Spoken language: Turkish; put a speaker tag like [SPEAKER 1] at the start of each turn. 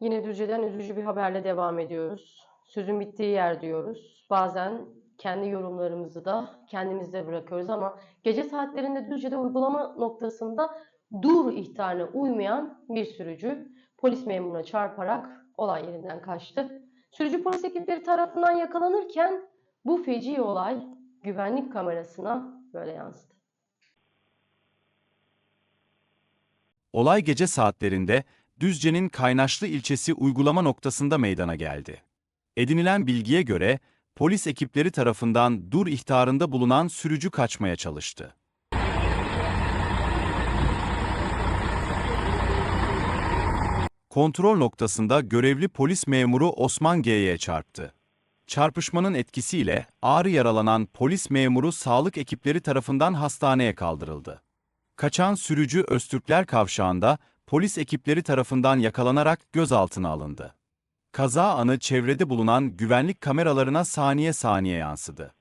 [SPEAKER 1] Yine Düzce'den üzücü bir haberle devam ediyoruz. Sözün bittiği yer diyoruz. Bazen kendi yorumlarımızı da kendimizde bırakıyoruz ama gece saatlerinde Düzce'de uygulama noktasında dur ihtarına uymayan bir sürücü polis memuruna çarparak olay yerinden kaçtı. Sürücü polis ekipleri tarafından yakalanırken bu feci olay güvenlik kamerasına böyle yansıdı.
[SPEAKER 2] Olay gece saatlerinde Düzce'nin Kaynaşlı ilçesi uygulama noktasında meydana geldi. Edinilen bilgiye göre polis ekipleri tarafından dur ihtarında bulunan sürücü kaçmaya çalıştı. Kontrol noktasında görevli polis memuru Osman G'ye çarptı. Çarpışmanın etkisiyle ağır yaralanan polis memuru sağlık ekipleri tarafından hastaneye kaldırıldı. Kaçan sürücü Öztürkler Kavşağı'nda polis ekipleri tarafından yakalanarak gözaltına alındı. Kaza anı çevrede bulunan güvenlik kameralarına saniye saniye yansıdı.